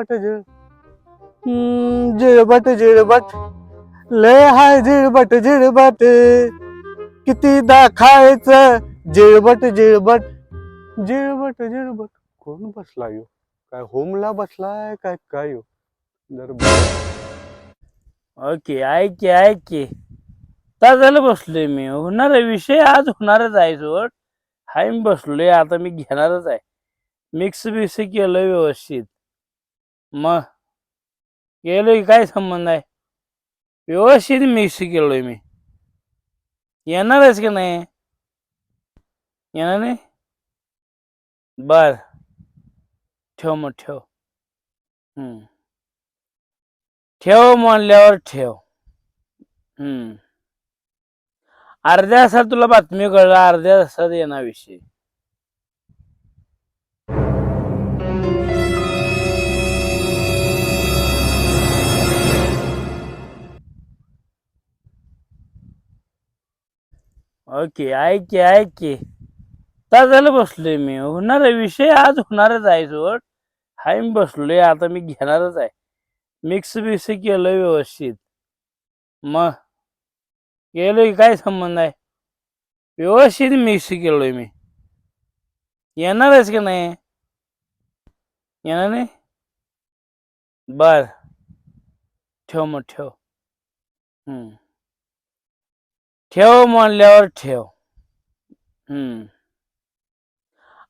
But झिळबट झिळबट लय हाय झिळबट झिळबट कितीदा खायचं झिळबट झिळबट झिळबट झिळबट कोण बसला यो? काय होमला बसलाय? काय काय यो? जर ओके ऐके ऐके. ऐक झालं बसलोय मी. होणार आहे विषय आज होणारच आहे सोड. हाय मी बसलोय. आता मी घेणारच आहे. मिक्स बिक्स केलंय व्यवस्थित. मग गेलोय काय संबंध आहे? व्यवस्थित मिक्स केलोय मी. येणारच की नाही? येणार नाही? बर. ठेव मग ठेव. हम्म. ठेव म्हणल्यावर ठेव. हम्म. अर्ध्या तासात तुला बातमी कळलं अर्ध्या तासात येणार विषय. ओके ऐक की ऐक. की आता झालं बसलोय मी. होणार आहे विषय आज होणारच आहे सोड. हाय मी बसलोय. आता मी घेणारच आहे. मिक्स बिक्स केलंय व्यवस्थित. मग केलोय काय संबंध आहे? व्यवस्थित मिक्स केलोय मी. येणारच की नाही? येणार नाही? बर. ठेव मग ठेव. हम्म. ठेव म्हणल्यावर ठेव. हम्म.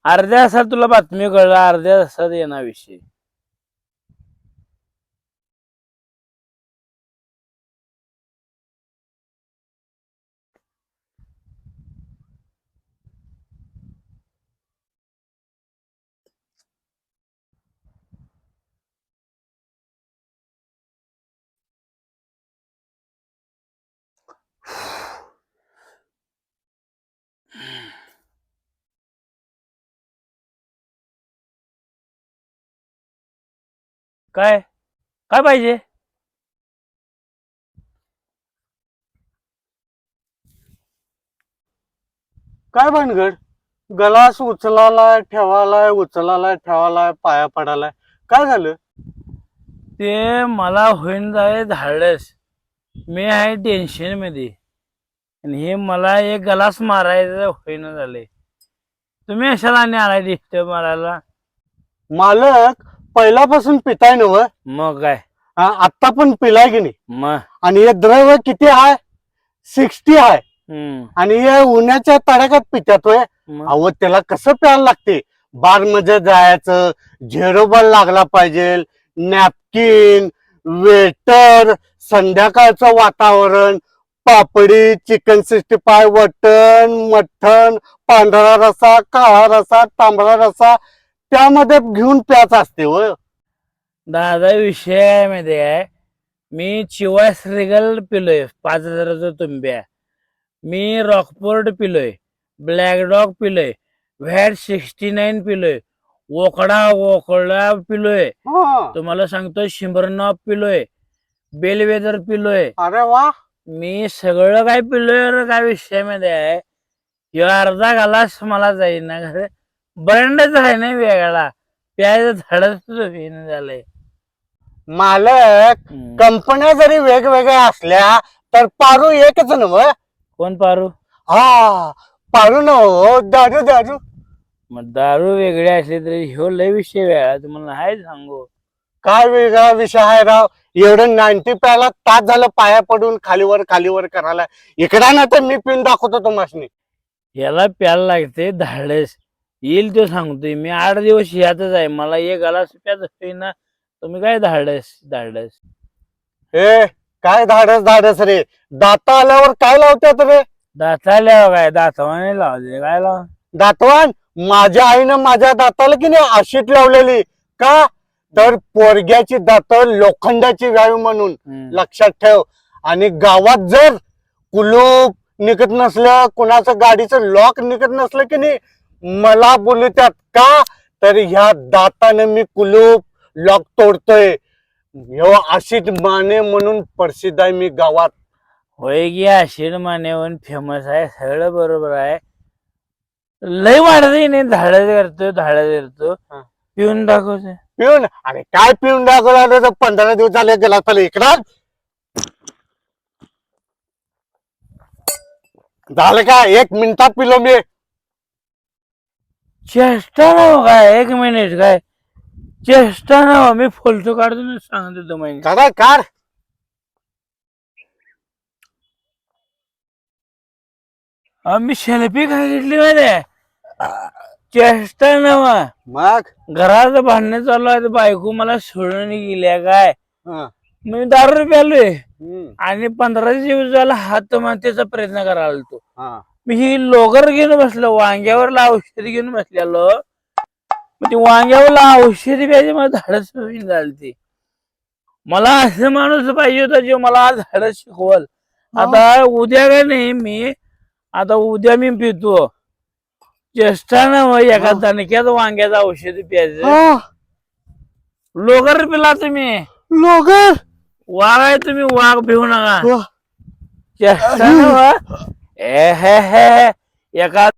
अर्ध्या तासात तुला बातमी कळला अर्ध्या तासात येणार विषय. काय? काय पाहिजे? काय भानगड? गलास उचलालाय ठेवालाय उचलालाय ठेवालाय पाया पडालाय. काय झालं? ते मला होईन जाय धाडस मी आहे टेन्शनमध्ये. आणि हे मला एक गलास मारायचं होईन झाले तुम्ही अशाला आणि आलाय डिस्टर्ब मारायला? मालक पहिल्यापासून पिताय नव मग काय? आत्ता पण पिलाय की नाही? मग? आणि हे द्रव्य किती आहे सिक्स्टी आहे आणि हे उन्हाच्या तडाख्यात पितात होय मग? अहो त्याला कसं प्यायला लागते? बारमध्ये जायचं झेरोबॉल लागला पाहिजे नॅपकिन वेटर संध्याकाळचं वातावरण पापडी चिकन सिक्स्टी फाय वटण मठण पांढरा रसा काळा रसा तांबडा रसा त्यामध्ये घेऊन प्यायचं असते हो दादा विषय आहे माहिती आहे मी चिवास रिगल पिलोय पाच हजाराचा तुंब्या. मी रॉकपोर्ट पिलोय ब्लॅक डॉग पिलोय व्हॅट सिक्स्टी नाईन पिलोय वोकडा वोकडा पिलोय. तुम्हाला सांगतो शिंबरनॉफ पिलोय बेलवेदर पिलोय. अरे वा. मी सगळं काय पिलोय काय विषयमध्ये आहे? अर्धा गालास मला जाईना. ब्रँडच आहे ना वेगळा. प्यायचं झाडच झालंय. मालक हम्म. कंपन्या जरी वेगवेगळ्या असल्या तर पारू एकच नव कोण पारू? हा पारू न हो. दारू दारू. मग दारू वेगळी असली तरी ह्यो लय विषय वेगळा. तुम्हाला हाय सांगू. काय वेगळा विषय आहे राव? एवढं नाईन्टी प्यायला तास झालं पाया पडून खालीवर खालीवर करायला. इकडा ना तर मी पिऊन दाखवतो तुम्हाला याला प्यायला लागते धाडस. येईल तो सांगतोय मी आठ दिवस यातच आहे मला एक गाला प्याच ना तुम्ही काय धाडस धाडस? ए काय धाडस धाडस रे? दाता आल्यावर काय लावतात रे? दाताल्यावर काय? दातावाने लावले काय लाव? दातवान माझ्या आईनं माझ्या दाताला की नाही आशीट लावलेली? का? तर पोरग्याची दात लोखंडाची व्यावी म्हणून. हम्म. लक्षात ठेव. आणि गावात जर कुलूप निघत नसलं कुणाचं गाडीचं लॉक निघत नसलं की नाही मला बोलत्यात का? तर ह्या दाताने मी कुलूप लॉक तोडतोय. आशित माने म्हणून प्रसिद्ध आहे मी गावात. होय की आशिड मानेवन फेमस आहे सगळं बरोबर आहे. लय वाढत नाही धाडस करतो धाडस करतो. पिऊन दाखवते पिऊन? अरे काय पिऊन दाखवला? तर पंधरा दिवस झाले गेला तर इकडं. झालं का? एक मिनिटात पिलो मी. चेष्टा ना काय? एक मिनिट काय? चेष्टा ना मी फोलतो काढतो ना सांगतो तुम्हाला. करा कार आम्ही सेल्फी काय घेतली माहिती चेष्टा नवा. मग? घरात भांडणं चालू आहे तर बायको मला सोडून गेल्या काय? हं, मी दारू रुपये आलोय हं, आणि पंधरा दिवस झाला हात मानतेचा प्रयत्न करायला तो हं. मी ही लोगर घेऊन बसलो वांग्यावरला औषध घेऊन बसलेलो. मग ती वांग्यावरला औषध प्यायची मला धाडस होईन झाली ती मला असं माणूस पाहिजे होता जो मला धाडस शिकवल. आता उद्या काय नाही मी आता उद्या मी पितो. चेष्टा ना मग एका हा. दणक्यात वांग्याचं औषध प्यायचं. हं, लोगर पिला तुम्ही. लोगर वाघ आहे तुम्ही वाघ भिवू नका. हं. ए हे हे एका